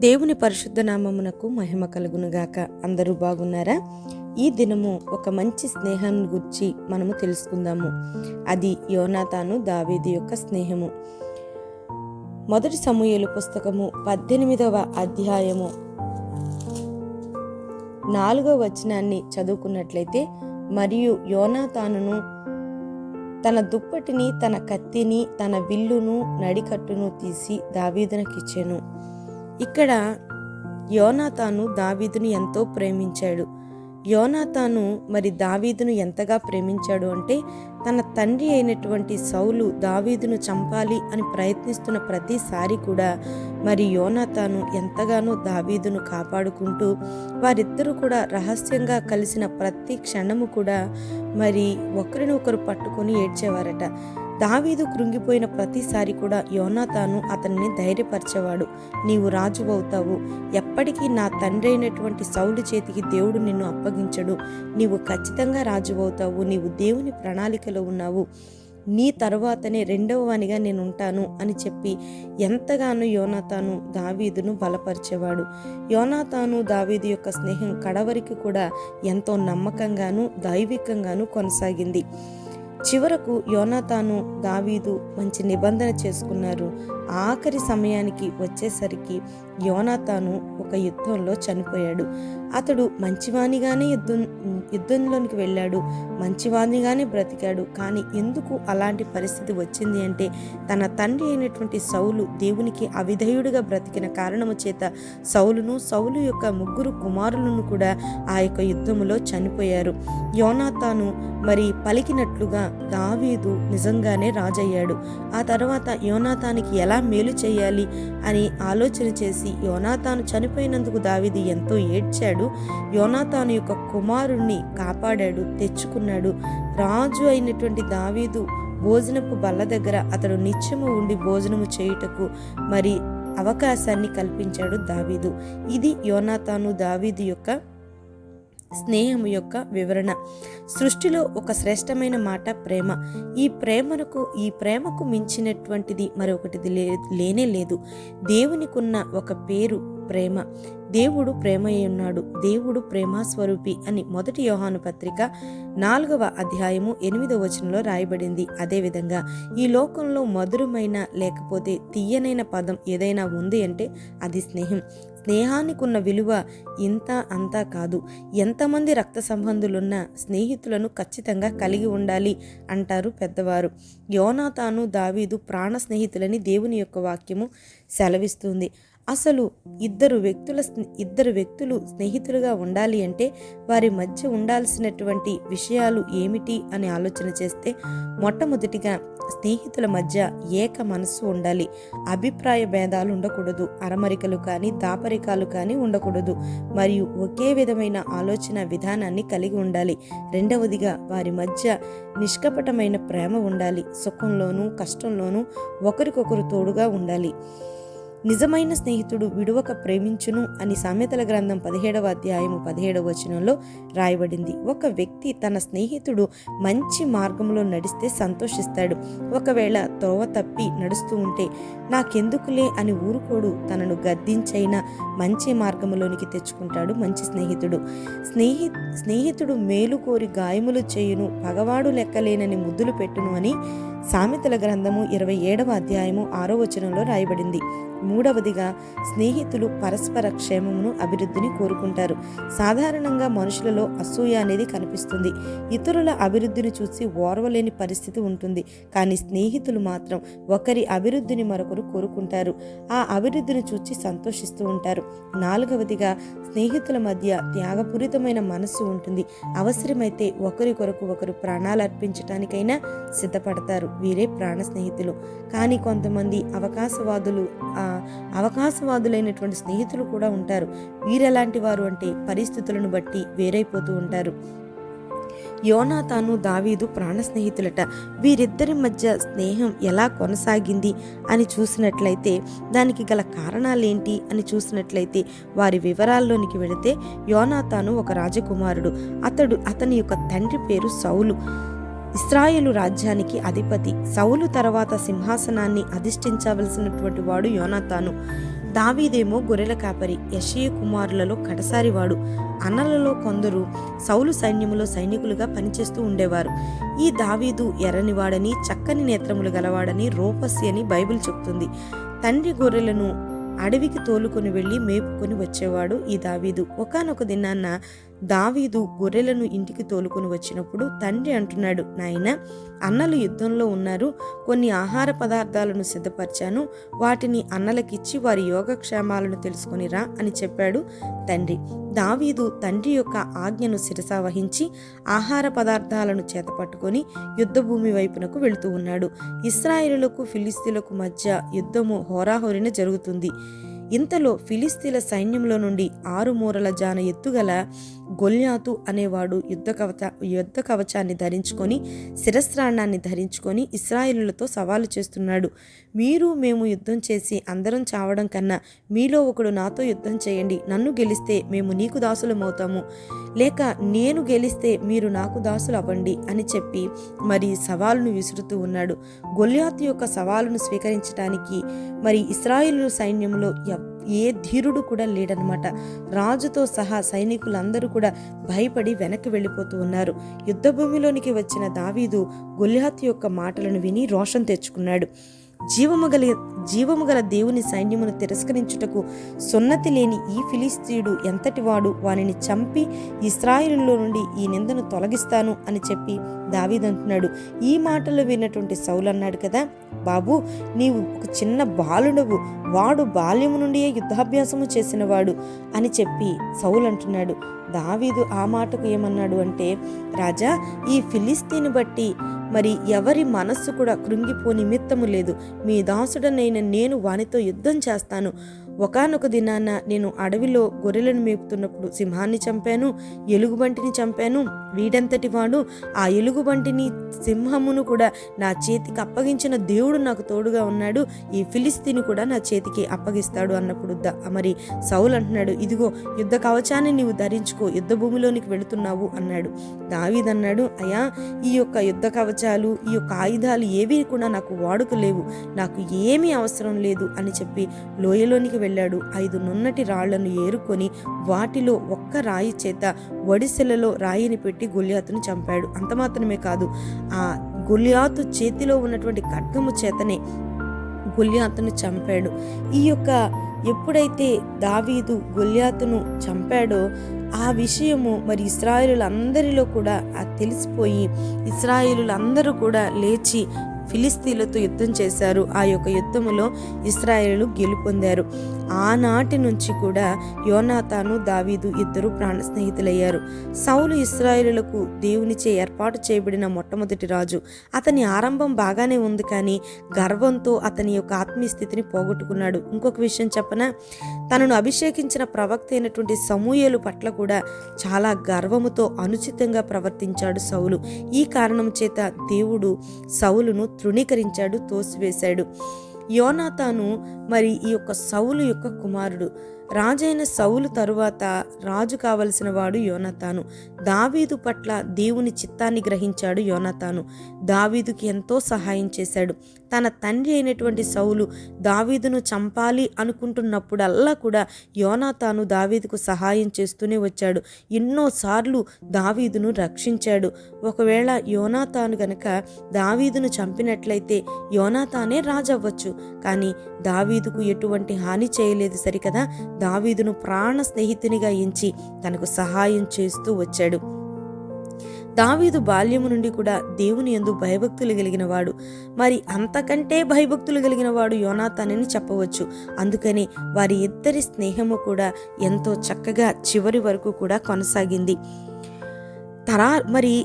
దేవుని పరిశుద్ధ నామమునకు మహిమ కలుగునుగాక. అందరూ బాగున్నారా? ఈ దినము ఒక మంచి స్నేహం గురించి మనము తెలుసుకుందాము. అది యోనాతాను దావేది యొక్క స్నేహము. మొదటి సమూహలు పుస్తకము పద్దెనిమిదవ అధ్యాయము నాలుగవ వచనాన్ని చదువుకున్నట్లయితే మరియు యోనాతానును తన దుప్పటిని తన కత్తిని తన విల్లును నడికట్టును తీసి దావీదునకిచ్చెను. ఇక్కడ యోనాతాను దావీదును ఎంతో ప్రేమించాడు. యోనాతాను మరి దావీదును ఎంతగా ప్రేమించాడు అంటే తన తండ్రి అయినటువంటి సౌలు దావీదును చంపాలి అని ప్రయత్నిస్తున్న ప్రతిసారి కూడా మరి యోనాతాను ఎంతగానో దావీదును కాపాడుకుంటూ వారిద్దరూ కూడా రహస్యంగా కలిసిన ప్రతి క్షణము కూడా మరి ఒకరిని ఒకరు పట్టుకొని ఏడ్చేవారట. దావీదు కృంగిపోయిన ప్రతిసారి కూడా యోనాతాను అతన్ని ధైర్యపరిచేవాడు. నీవు రాజు అవుతావు. ఎప్పటికీ నా తండ్రి అయినటువంటి సౌలు చేతికి దేవుడు నిన్ను అప్పగించడు. నీవు ఖచ్చితంగా రాజు అవుతావు. నీవు దేవుని ప్రణాళికలో ఉన్నావు. నీ తరువాతనే రెండవ వానిగా నేను ఉంటాను అని చెప్పి ఎంతగానో యోనాతాను దావీదును బలపరిచేవాడు. యోనాతాను దావీదు యొక్క స్నేహం కడవరికి కూడా ఎంతో నమ్మకంగాను దైవికంగాను కొనసాగింది. చివరకు యోనాతాను దావీదు మంచి నిబంధన చేసుకున్నారు. ఆఖరి సమయానికి వచ్చేసరికి యోనాతాను ఒక యుద్ధంలో చనిపోయాడు. అతడు మంచివానిగానే యుద్ధం యుద్ధంలోనికి వెళ్ళాడు. మంచివానిగానే బ్రతికాడు. కానీ ఎందుకు అలాంటి పరిస్థితి వచ్చింది అంటే తన తండ్రి అయినటువంటి సౌలు దేవునికి అవిధేయుడిగా బ్రతికిన కారణము చేత సౌలును సౌలు యొక్క ముగ్గురు కుమారులను కూడా ఆ యొక్క యుద్ధములో చనిపోయారు. యోనాతాను మరి పలికినట్లుగా దావీదు నిజంగానే రాజయ్యాడు. ఆ తర్వాత యోనాతానికి ఎలా మేలు చేయాలి అని ఆలోచన చేసి యోనాతాను చనిపోయినందుకు దావీదు ఎంతో ఏడ్చాడు. యోనాతాను యొక్క కుమారుణ్ణి కాపాడాడు తెచ్చుకున్నాడు. రాజు అయినటువంటి దావీదు భోజనపు బల్ల దగ్గర అతడు నిత్యము ఉండి భోజనము చేయుటకు మరి అవకాశాన్ని కల్పించాడు దావీదు. ఇది యోనాతాను దావీదు యొక్క స్నేహం యొక్క వివరణ. సృష్టిలో ఒక శ్రేష్టమైన మాట ప్రేమ. ఈ ప్రేమకు ఈ ప్రేమకు మించినటువంటిది మరొకటిది లే లేనే లేదు. దేవునికున్న ఒక పేరు ప్రేమ. దేవుడు ప్రేమయ్య ఉన్నాడు. దేవుడు ప్రేమాస్వరూపి అని మొదటి యోహాను పత్రిక నాలుగవ అధ్యాయము ఎనిమిదవ వచనంలో రాయబడింది. అదేవిధంగా ఈ లోకంలో మధురమైన లేకపోతే తీయనైన పదం ఏదైనా ఉంది అంటే అది స్నేహం. స్నేహానికి ఉన్న విలువ ఇంత అంతా కాదు. ఎంతమంది రక్త సంబంధులున్న స్నేహితులను ఖచ్చితంగా కలిగి ఉండాలి అంటారు పెద్దవారు. యోనాతాను దావీదు ప్రాణ స్నేహితులని దేవుని యొక్క వాక్యము సెలవిస్తుంది. అసలు ఇద్దరు వ్యక్తుల ఇద్దరు వ్యక్తులు స్నేహితులుగా ఉండాలి అంటే వారి మధ్య ఉండాల్సినటువంటి విషయాలు ఏమిటి అని ఆలోచన చేస్తే మొట్టమొదటిగా స్నేహితుల మధ్య ఏక మనస్సు ఉండాలి. అభిప్రాయ భేదాలు ఉండకూడదు. అరమరికలు కానీ దాపరికాలు కానీ ఉండకూడదు. మరియు ఒకే విధమైన ఆలోచన విధానాన్ని కలిగి ఉండాలి. రెండవదిగా వారి మధ్య నిష్కపటమైన ప్రేమ ఉండాలి. సుఖంలోనూ కష్టంలోనూ ఒకరికొకరు తోడుగా ఉండాలి. నిజమైన స్నేహితుడు విడువక ప్రేమించును అని సామెతల గ్రంథం పదిహేడవ అధ్యాయము పదిహేడవ వచనంలో రాయబడింది. ఒక వ్యక్తి తన స్నేహితుడు మంచి మార్గంలో నడిస్తే సంతోషిస్తాడు. ఒకవేళ త్రోవ తప్పి నడుస్తూ ఉంటే నాకెందుకులే అని ఊరుకోడు. తనను గద్దించైనా మంచి మార్గంలోనికి తెచ్చుకుంటాడు మంచి స్నేహితుడు. స్నేహి స్నేహితుడు మేలు కోరి గాయములు చేయును. పగవాడు లెక్కలేనని ముద్దులు పెట్టును అని సామెతల గ్రంథము ఇరవై ఏడవ అధ్యాయము ఆరో వచనంలో రాయబడింది. మూడవదిగా స్నేహితులు పరస్పర క్షేమమును అభివృద్ధిని కోరుకుంటారు. సాధారణంగా మనుషులలో అసూయ అనేది కనిపిస్తుంది. ఇతరుల అభివృద్ధిని చూసి ఓర్వలేని పరిస్థితి ఉంటుంది. కానీ స్నేహితులు మాత్రం ఒకరి అభివృద్ధిని మరొకరు కోరుకుంటారు. ఆ అభివృద్ధిని చూసి సంతోషిస్తూ ఉంటారు. నాలుగవదిగా స్నేహితుల మధ్య త్యాగపూరితమైన మనస్సు ఉంటుంది. అవసరమైతే ఒకరి కొరకు ఒకరు ప్రాణాలు అర్పించటానికైనా సిద్ధపడతారు. వీరే ప్రాణ స్నేహితులు. కానీ కొంతమంది అవకాశవాదులు అవకాశవాదులైనటువంటి స్నేహితులు కూడా ఉంటారు. వీరెలాంటి వారు అంటే పరిస్థితులను బట్టి వేరైపోతూ ఉంటారు. యోనాతాను దావీదు ప్రాణ స్నేహితులట. వీరిద్దరి మధ్య స్నేహం ఎలా కొనసాగింది అని చూసినట్లయితే దానికి గల కారణాలేంటి అని చూసినట్లయితే వారి వివరాల్లోనికి వెళితే యోనాతాను ఒక రాజకుమారుడు. అతడు అతని యొక్క తండ్రి పేరు సౌలు. ఇస్రాయేలు రాజ్యానికి అధిపతి సౌలు తర్వాత సింహాసనాన్ని అధిష్ఠించవలసినటువంటి వాడు యోనాతాను. దావీదేమో గొర్రెల కాపరి యషయ కుమారులలో కడసారివాడు అన్నలలో కొందరు సౌలు సైన్యములో సైనికులుగా పనిచేస్తూ ఉండేవారు. ఈ దావీదు ఎర్రనివాడని చక్కని నేత్రములు గలవాడని రోపసి అని బైబిల్ చెప్తుంది. తండ్రి గొర్రెలను అడవికి తోలుకొని వెళ్ళి మేపుకొని వచ్చేవాడు ఈ దావీదు. ఒకనొక దినాన్న దావీదు గొర్రెలను ఇంటికి తోలుకొని వచ్చినప్పుడు తండ్రి అంటున్నాడు నాయన అన్నలు యుద్ధంలో ఉన్నారు. కొన్ని ఆహార పదార్థాలను సిద్ధపరిచాను. వాటిని అన్నలకిచ్చి వారి యోగక్షేమాలను తెలుసుకొని రా అని చెప్పాడు తండ్రి. దావీదు తండ్రి యొక్క ఆజ్ఞను శిరసా వహించి ఆహార పదార్థాలను చేతపట్టుకొని యుద్ధభూమి వైపునకు వెళుతూ ఉన్నాడు. ఇస్రాయిలులకు ఫిలిస్తీన్లకు మధ్య యుద్ధము హోరాహోరిన జరుగుతుంది. ఇంతలో ఫిలిస్తీన్ల సైన్యంలో నుండి ఆరు మూరల జాన ఎత్తుగల గొల్యాతు అనేవాడు యుద్ధ కవచ యుద్ధ కవచాన్ని ధరించుకొని శిరస్రాణాన్ని ధరించుకొని ఇస్రాయిలులతో సవాలు చేస్తున్నాడు. మీరు మేము యుద్ధం చేసి అందరం చావడం కన్నా మీలో ఒకడు నాతో యుద్ధం చేయండి. నన్ను గెలిస్తే మేము నీకు దాసులమవుతాము. లేక నేను గెలిస్తే మీరు నాకు దాసులు అవ్వండి అని చెప్పి మరి సవాలును విసురుతూ ఉన్నాడు. గొల్యాతు యొక్క సవాలును స్వీకరించడానికి మరి ఇస్రాయిలు సైన్యంలో ఏ ధీరుడు కూడా లేడనమాట రాజుతో సహా సైనికులందరూ కూడా భయపడి వెనక్కి వెళ్ళిపోతూ ఉన్నారు. యుద్ధభూమిలోనికి వచ్చిన దావీదు గొల్యాతు యొక్క మాటలను విని రోషం తెచ్చుకున్నాడు. జీవము గల జీవము గల దేవుని సైన్యమును తిరస్కరించుటకు సున్నతి లేని ఈ ఫిలిస్తీయుడు ఎంతటివాడు? వానిని చంపి ఇస్రాయిల్లో నుండి ఈ నిందను తొలగిస్తాను అని చెప్పి దావీదంటున్నాడు. ఈ మాటలు విన్నటువంటి సౌలు అన్నాడు కదా బాబు నీవు ఒక చిన్న బాలుడవు. వాడు బాల్యము నుండియే యుద్ధాభ్యాసము చేసినవాడు అని చెప్పి సౌలు అంటున్నాడు. దావీదు ఆ మాటకు ఏమన్నాడు అంటే రాజా ఈ ఫిలిస్తీని బట్టి మరి ఎవరి మనస్సు కూడా కృంగిపో నిమిత్తము లేదు. మీ దాసుడనైన నేను వానితో యుద్ధం చేస్తాను. ఒకానొక దినాన నేను అడవిలో గొర్రెలను మేపుతున్నప్పుడు సింహాన్ని చంపాను ఎలుగుబంటిని చంపాను. వీడంతటి వాడు ఆ ఎలుగుబంటిని సింహమును కూడా నా చేతికి అప్పగించిన దేవుడు నాకు తోడుగా ఉన్నాడు. ఈ ఫిలిస్తీని కూడా నా చేతికి అప్పగిస్తాడు అన్నప్పుడు ద- మరి సౌలు అంటున్నాడు ఇదిగో యుద్ధ కవచాన్ని నీవు ధరించుకో యుద్ధ భూమిలోనికి వెళుతున్నావు అన్నాడు. దావీదన్నాడు అయ్యా ఈ యొక్క యుద్ధ కవచాలు ఈ యొక్క ఆయుధాలు ఏవి కూడా నాకు వాడుక లేవు నాకు ఏమీ అవసరం లేదు అని చెప్పి లోయలోనికి వెళ్ళాడు. ఐదు నున్నటి రాళ్ళను ఏరుకొని వాటిలో ఒక్క రాయి చేత వడిసెలలో రాయిని పెట్టి గొలియాతును చంపాడు. అంత మాత్రమే కాదు ఆ గొలియాతు చేతిలో ఉన్నటువంటి ఖడ్గము చేతనే గొలియాతును చంపాడు. ఈ యొక్క ఎప్పుడైతే దావీదు గొల్యాతును చంపాడో ఆ విషయము మరి ఇస్రాయేలులందరిలో కూడా అది తెలిసిపోయి ఇస్రాయేలులందరూ కూడా లేచి ఫిలిస్తీన్లతో యుద్ధం చేశారు. ఆ యొక్క యుద్ధములో ఇస్రాయేలు గెలుపొందారు. ఆనాటి నుంచి కూడా యోనాతాను దావీదు ఇద్దరు ప్రాణ స్నేహితులయ్యారు. సౌలు ఇస్రాయేలులకు దేవునిచే ఏర్పాటు చేయబడిన మొట్టమొదటి రాజు. అతని ఆరంభం బాగానే ఉంది కానీ గర్వంతో అతని యొక్క ఆత్మీయ స్థితిని పోగొట్టుకున్నాడు. ఇంకొక విషయం చెప్పనా? తనను అభిషేకించిన ప్రవక్త అయినటువంటి సమూహలు పట్ల కూడా చాలా గర్వముతో అనుచితంగా ప్రవర్తించాడు సౌలు. ఈ కారణం చేత దేవుడు సౌలును తృణీకరించాడు తోసివేశాడు. యోనాతాను మరి ఈ యొక్క సౌలు యొక్క కుమారుడు. రాజైన సౌలు తరువాత రాజు కావలసిన వాడు యోనతాను. దావీదు పట్ల దేవుని చిత్తాన్ని గ్రహించాడు యోనతాను. దావీదుకి ఎంతో సహాయం చేశాడు. తన తండ్రి అయినటువంటి సౌలు దావీదును చంపాలి అనుకుంటున్నప్పుడల్లా కూడా యోనాతాను దావీదుకు సహాయం చేస్తూనే వచ్చాడు. ఎన్నోసార్లు దావీదును రక్షించాడు. ఒకవేళ యోనాతాను గనక దావీదును చంపినట్లయితే యోనాతానే రాజవ్వచ్చు. కానీ దావీదుకు ఎటువంటి హాని చేయలేదు సరికదా? దావీదును ప్రాణ స్నేహితునిగా ఎంచి తనకు సహాయం చేస్తూ వచ్చాడు. దావీదు బాల్యము నుండి కూడా దేవుని ఎందు భయభక్తులు కలిగిన వాడు మరి అంతకంటే భయభక్తులు కలిగిన వాడు యోనాతానని చెప్పవచ్చు. అందుకని వారి ఇద్దరి స్నేహము కూడా ఎంతో చక్కగా చివరి వరకు కూడా కొనసాగింది. తరా మరి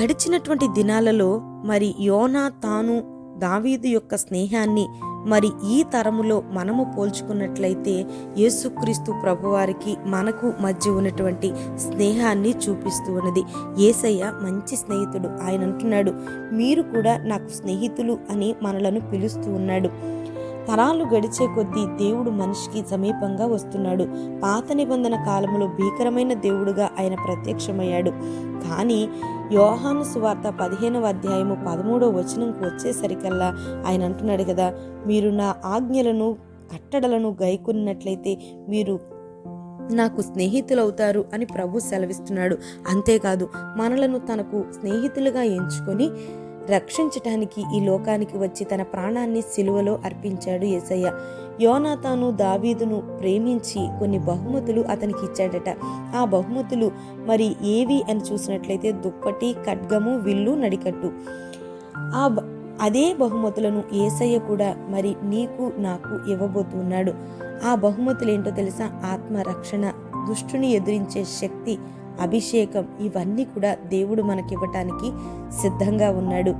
గడిచినటువంటి దినాలలో మరి యోనా తాను దావీదు యొక్క స్నేహాన్ని మరి ఈ తరములో మనము పోల్చుకున్నట్లయితే యేసుక్రీస్తు ప్రభువారికి మనకు మధ్య ఉన్నటువంటి స్నేహాన్ని చూపిస్తూ ఉన్నది. ఏసయ్య మంచి స్నేహితుడు. ఆయన అంటున్నాడు మీరు కూడా నాకు స్నేహితులు అని మనలను పిలుస్తూ ఉన్నాడు. తరాలు గడిచే కొద్దీ దేవుడు మనిషికి సమీపంగా వస్తున్నాడు. పాత నిబంధన కాలంలో భీకరమైన దేవుడుగా ఆయన ప్రత్యక్షమయ్యాడు. కానీ యోహాను సువార్త పదిహేనవ అధ్యాయము పదమూడవ వచనంకు వచ్చేసరికల్లా ఆయన అంటున్నాడు కదా మీరు నా ఆజ్ఞలను కట్టడలను గైకున్నట్లయితే మీరు నాకు స్నేహితులవుతారు అని ప్రభు సెలవిస్తున్నాడు. అంతేకాదు మనలను తనకు స్నేహితులుగా ఎంచుకొని రక్షించటానికి ఈ లోకానికి వచ్చి తన ప్రాణాన్ని సిలువలో అర్పించాడు యేసయ్య యోనాతాను దావీదును ప్రేమించి కొన్ని బహుమతులు అతనికి ఇచ్చాడట ఆ బహుమతులు మరి ఏవి అని చూసినట్లయితే దుప్పటి ఖడ్గము విల్లు నడికట్టు. ఆ బ- అదే బహుమతులను ఏసయ్య కూడా మరి నీకు నాకు ఇవ్వబోతున్నాడు. ఆ బహుమతులు ఏంటో తెలుసా? ఆత్మరక్షణ. దుష్టుని ఎదిరించే శక్తి అభిషేకం ఇవన్నీ కూడా దేవుడు మనకివ్వటానికి సిద్ధంగా ఉన్నాడు.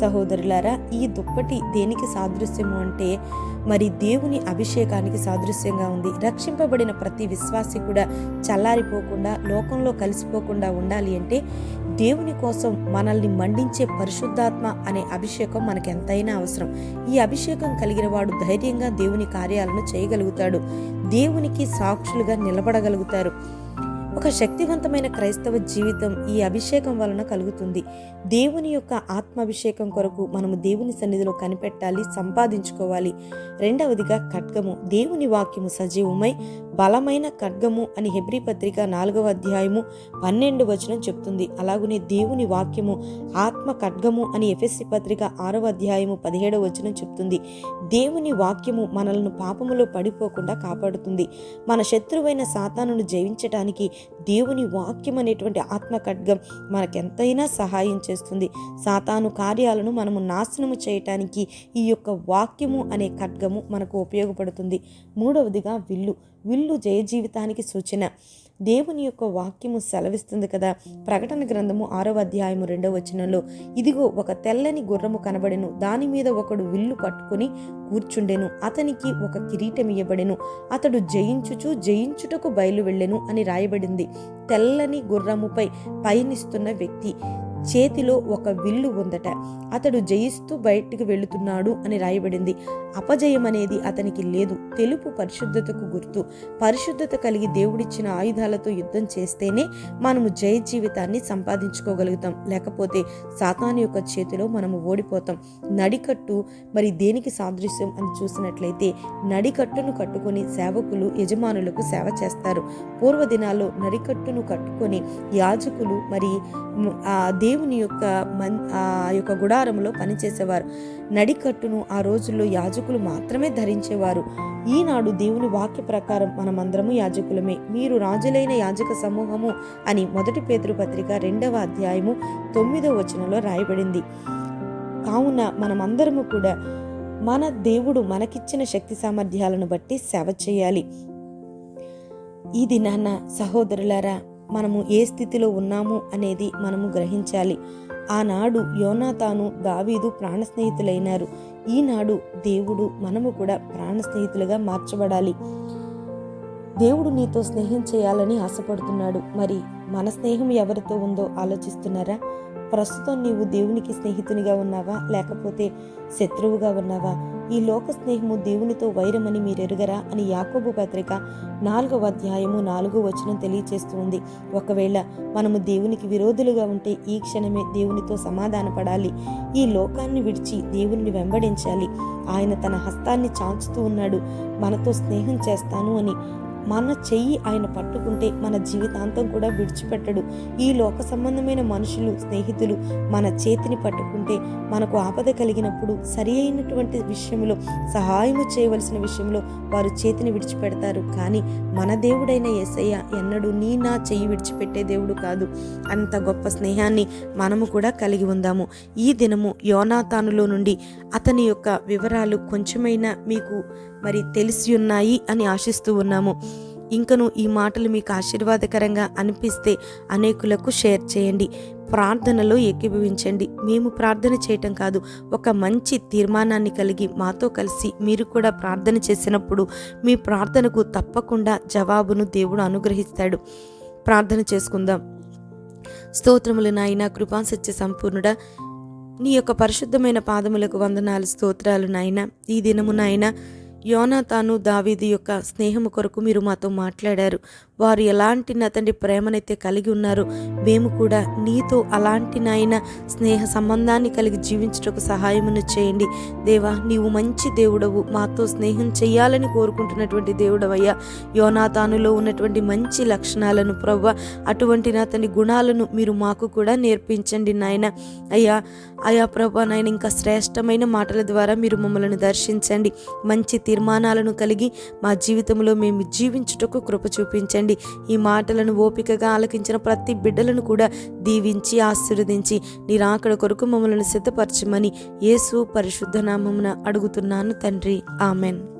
సహోదరులారా ఈ దుప్పటి దేనికి సాదృశ్యము అంటే మరి దేవుని అభిషేకానికి సాదృశ్యంగా ఉంది. రక్షింపబడిన ప్రతి విశ్వాసి కూడా చల్లారిపోకుండా లోకంలో కలిసిపోకుండా ఉండాలి అంటే దేవుని కోసం మనల్ని మండించే పరిశుద్ధాత్మ అనే అభిషేకం మనకు ఎంతైనా అవసరం. ఈ అభిషేకం కలిగిన వాడు ధైర్యంగా దేవుని కార్యాలను చేయగలుగుతాడు. దేవునికి సాక్షులుగా నిలబడగలుగుతారు. ఒక శక్తివంతమైన క్రైస్తవ జీవితం ఈ అభిషేకం వలన కలుగుతుంది. దేవుని యొక్క ఆత్మాభిషేకం కొరకు మనము దేవుని సన్నిధిలో కనిపెట్టాలి సంపాదించుకోవాలి. రెండవదిగా ఖడ్గము. దేవుని వాక్యము సజీవమై బలమైన ఖడ్గము అని హెబ్రి పత్రిక నాలుగవ అధ్యాయము పన్నెండు వచనం చెప్తుంది. అలాగునే దేవుని వాక్యము ఆత్మ ఖడ్గము అని ఎఫ్ఎస్సి పత్రిక ఆరవ అధ్యాయము పదిహేడవ వచనం చెప్తుంది. దేవుని వాక్యము మనలను పాపములో పడిపోకుండా కాపాడుతుంది. మన శత్రువైన సాతానును జయించటానికి దేవుని వాక్యం అనేటువంటి ఆత్మ ఖడ్గం మనకెంతైనా సహాయం చేస్తుంది. సాతాను కార్యాలను మనము నాశనము చేయటానికి ఈ యొక్క వాక్యము అనే ఖడ్గము మనకు ఉపయోగపడుతుంది. మూడవదిగా విల్లు. విల్లు జయ జీవితానికి సూచన. దేవుని యొక్క వాక్యము సెలవిస్తుంది కదా. ప్రకటన గ్రంథము ఆరవ అధ్యాయము రెండవ వచనంలో ఇదిగో ఒక తెల్లని గుర్రము కనబడెను. దాని మీద ఒకడు విల్లు పట్టుకుని కూర్చుండెను. అతనికి ఒక కిరీటం ఇవ్వబడెను అతడు జయించుచు జయించుటకు బయలు వెళ్ళెను అని రాయబడింది. తెల్లని గుర్రముపై పయనిస్తున్న వ్యక్తి. చేతిలో ఒక విల్లు ఉందట. అతడు జయిస్తూ బయటికి వెళుతున్నాడు అని రాయబడింది. అపజయం అనేది అతనికి లేదు. తెలుపు పరిశుద్ధతకు గుర్తు. పరిశుద్ధత కలిగి దేవుడిచ్చిన ఆయుధాలతో యుద్ధం చేస్తేనే మనము జయ జీవితాన్ని సంపాదించుకోగలుగుతాం. లేకపోతే సాతాను యొక్క చేతిలో మనము ఓడిపోతాం. నడికట్టు మరి దేనికి సాదృశ్యం అని చూసినట్లయితే నడికట్టును కట్టుకొని సేవకులు యజమానులకు సేవ చేస్తారు. పూర్వ దినాల్లో నడికట్టును కట్టుకొని యాజకులు మరి ఆ దేవుని యొక్క మన్ ఆ యొక్క గుడారంలో పనిచేసేవారు. నడికట్టును ఆ రోజుల్లో యాజకులు మాత్రమే ధరించేవారు. ఈనాడు దేవుని వాక్య ప్రకారం మనమందరము యాజకులమే. మీరు రాజులైన యాజక సమూహము అని మొదటి పేతురు పత్రిక రెండవ అధ్యాయము తొమ్మిదవ వచనంలో రాయబడింది. కావున మనమందరము కూడా మన దేవుడు మనకిచ్చిన శక్తి సామర్థ్యాలను బట్టి సేవ చేయాలి. ఇది నాన్న సహోదరులారా మనము ఏ స్థితిలో ఉన్నాము అనేది మనము గ్రహించాలి. ఆనాడు యోనాతాను దావీదు ప్రాణ స్నేహితులైనారు ఈనాడు దేవుడు మనము కూడా ప్రాణ స్నేహితులుగా మార్చబడాలి. దేవుడు నీతో స్నేహం చేయాలని ఆశపడుతున్నాడు. మరి మన స్నేహం ఎవరితో ఉందో ఆలోచిస్తున్నారా? ప్రస్తుతం నీవు దేవునికి స్నేహితునిగా ఉన్నావా? లేకపోతే శత్రువుగా ఉన్నావా? ఈ లోక స్నేహము దేవునితో వైరమని మీరెరుగరా? అని యాకోబు పత్రిక నాలుగవ అధ్యాయము నాలుగో వచనం తెలియచేస్తుంది ఒకవేళ మనము దేవునికి విరోధులుగా ఉంటే ఈ క్షణమే దేవునితో సమాధానపడాలి. ఈ లోకాన్ని విడిచి దేవుని వెంబడించాలి. ఆయన తన హస్తాన్ని చాంచుతూ ఉన్నాడు. మనతో స్నేహం చేస్తాను అని మన చెయ్యి ఆయన పట్టుకుంటే మన జీవితాంతం కూడా విడిచిపెట్టడు. ఈ లోక సంబంధమైన మనుషులు స్నేహితులు మన చేతిని పట్టుకుంటే మనకు ఆపద కలిగినప్పుడు సరి అయినటువంటి విషయంలో సహాయము చేయవలసిన విషయంలో వారు చేతిని విడిచిపెడతారు. కానీ మన దేవుడైన ఎస్ఐ ఎన్నడూ నీ నా చెయ్యి విడిచిపెట్టే దేవుడు కాదు. అంత గొప్ప స్నేహాన్ని మనము కూడా కలిగి ఉందాము. ఈ దినము యోనాతానులో నుండి అతని యొక్క వివరాలు కొంచెమైనా మీకు మరి తెలిసి ఉన్నాయి అని ఆశిస్తూ ఉన్నాము. ఇంకను ఈ మాటలు మీకు ఆశీర్వాదకరంగా అనిపిస్తే అనేకులకు షేర్ చేయండి. ప్రార్థనలో ఏకీభవించండి. మేము ప్రార్థన చేయటం కాదు ఒక మంచి తీర్మానాన్ని కలిగి మాతో కలిసి మీరు కూడా ప్రార్థన చేసినప్పుడు మీ ప్రార్థనకు తప్పకుండా జవాబును దేవుడు అనుగ్రహిస్తాడు. ప్రార్థన చేసుకుందాం. స్తోత్రములు నాయన కృపా సత్య సంపూర్ణుడా నీ యొక్క పరిశుద్ధమైన పాదములకు వందనాలు స్తోత్రాలు నాయన. ఈ దినము నాయన యోనాతాను దావీదు యొక్క స్నేహము కొరకు మీరు మాతో మాట్లాడారు. వారు ఎలాంటి నా తండ్రి ప్రేమనైతే కలిగి ఉన్నారో మేము కూడా నీతో అలాంటి నాయన స్నేహ సంబంధాన్ని కలిగి జీవించుటకు సహాయమును చేయండి. దేవా నీవు మంచి దేవుడవు మాతో స్నేహం చేయాలని కోరుకుంటున్నటువంటి దేవుడవయ్యా. యోనాతానులో ఉన్నటువంటి మంచి లక్షణాలను ప్రవ్వ అటువంటి నా తండ్రి గుణాలను మీరు మాకు కూడా నేర్పించండి నాయన. అయ్యా అయా ప్రభా నాయన ఇంకా శ్రేష్టమైన మాటల ద్వారా మీరు మమ్మల్ని దర్శించండి. మంచి తీర్మానాలను కలిగి మా జీవితంలో మేము జీవించుటకు కృప చూపించండి. ఈ మాటలను ఓపికగా ఆలకించిన ప్రతి బిడ్డలను కూడా దీవించి ఆశీర్వదించి నీ రాకడ కొరకు మమ్మల్ని సిద్ధపరచమని యేసు పరిశుద్ధ నామమున అడుగుతున్నాను తండ్రి. ఆమెన్.